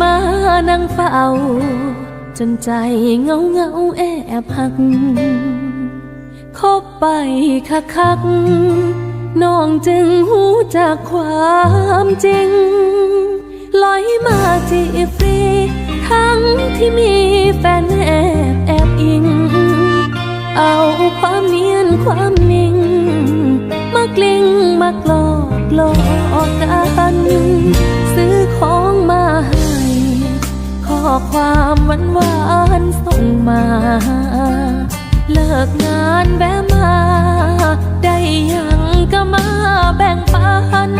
มานั่งเฝ้า จนใจเงาเงาแอบหักคบไปคักคักน้องจึงหูจากความจริงลอยมาจีฟรีทั้งที่มีแฟนแอบแอบอิง เอาความเนียนความนิ่ง มากลิ้งมากลอกหลอกกัน ความหวานหวานส่งมา เลิกงานแวะมา ได้ยังก็มาแบ่งปัน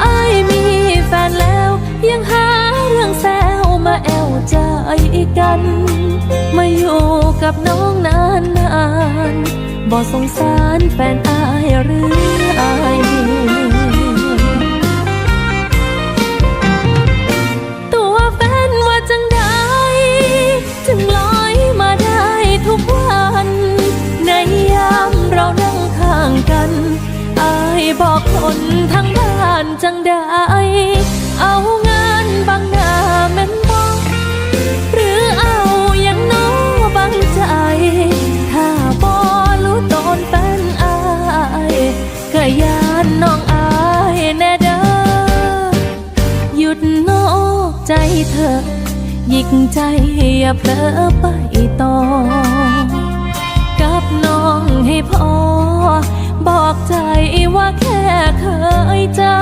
ไอ้มีแฟนแล้ว ยังหาเรื่องแซวมาแอวใจกัน มาอยู่กับน้องนานนานบ่สงสารแฟนอายหรือ กันอายบอกคนทั้งบ้านจังใดเอางานบางหน้าแม่นบอกหรือเอาอย่างน้อบังใจ ถ้าบอรู้ตนแฟนอายก็ยานน้องอายแน่เด้อหยุดนอกใจเธอหยิกใจอย่าเผลอไปต่อกับน้องให้พอ อกใจว่าแค่เคยเจอ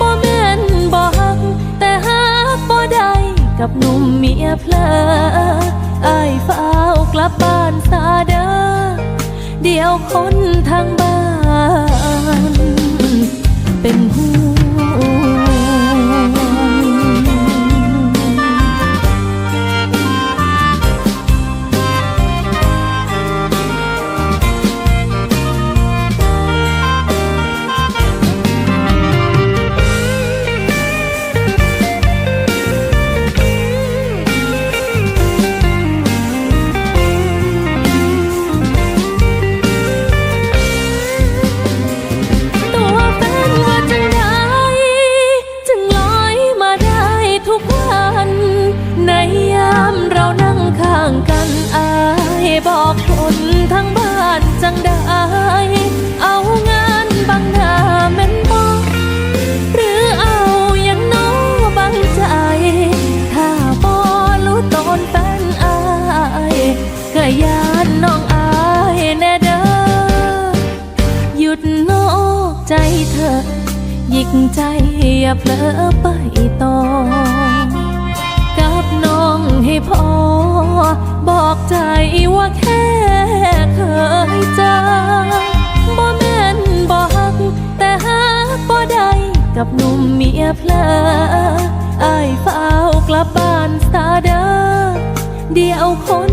บ่แม่นบ่ฮัก แต่ฮักบ่ได้กับหนุ่มเมียเพลออายเฝ้ากลับบ้านซาเด้อเดี๋ยวคนทางบ้าน เป็น ในยามเรานั่งข้างกันอายบอกคนทั้งบ้านจังได้เอางานบางหน้าแม่นบอกหรือเอาอย่างน้อบังใจ ถ้าบอรู้ตนแฟนอายก็ยานน้องอายแน่เด้อหยุดนอกใจเธอหยิกใจอย่าเผลอไปต่อ ให้พอ บอกใจว่าแค่เคยเจอบ่แม่นบ่ฮัก แต่ฮักบ่ได้กับหนุ่มเมียเพลออายเฝ้ากลับบ้านสาเดอเดียวคน